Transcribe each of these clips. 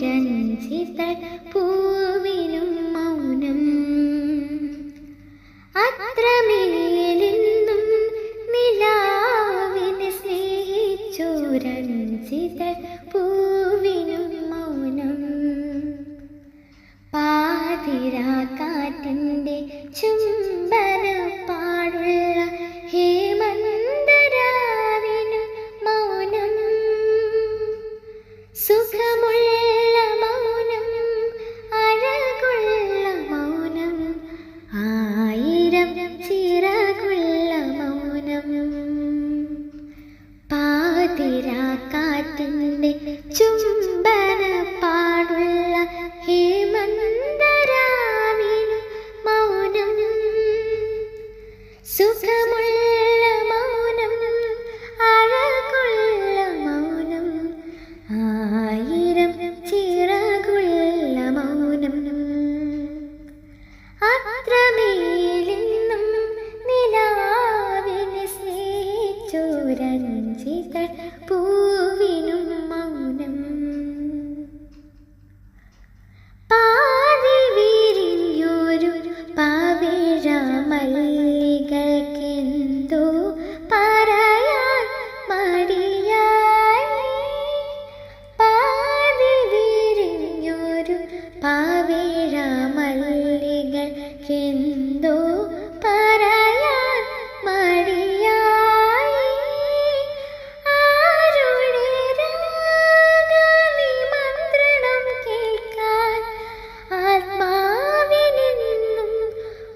dan. പാതിരാക്കാറ്റിന്റെ ചുംബന പാടുള്ള ഹേമന്തരാവിനും മൗനം. സുഖമുള്ള മൗനം അഴകുള്ള മൗനം ആയിരം ചിറകുള്ള മൗനം. അത്രമേലിന്നും നിലാവിനെ സ്നേഹിച്ചു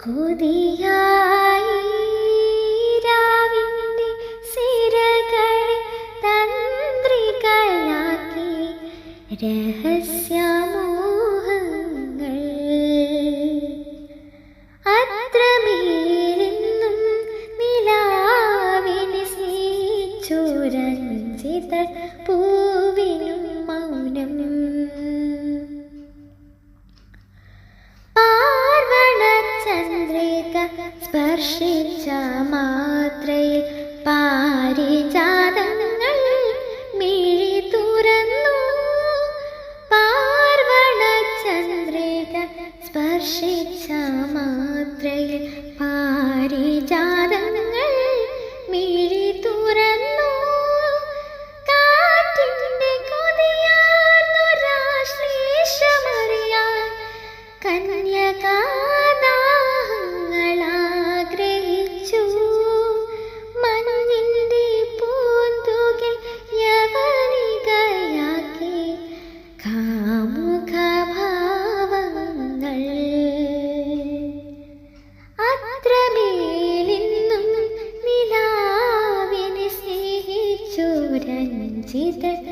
കൊതിയായി രാവിന്റെ സിരകളെ തന്ത്രികളാക്കി രഹസ്യമോഹങ്ങൾ. അത്രമേലെന്നും നിലാവിനെ സ്നേഹിച്ചു രഞ്ജിത പൂവിനും സ്പർശിച്ച മാത്രയിൽ പാരിജാതങ്ങൾ മിഴി തുറന്നു. പാർവണ ചന്ദ്രിക സ്പർശിച്ച രഞ്ജിത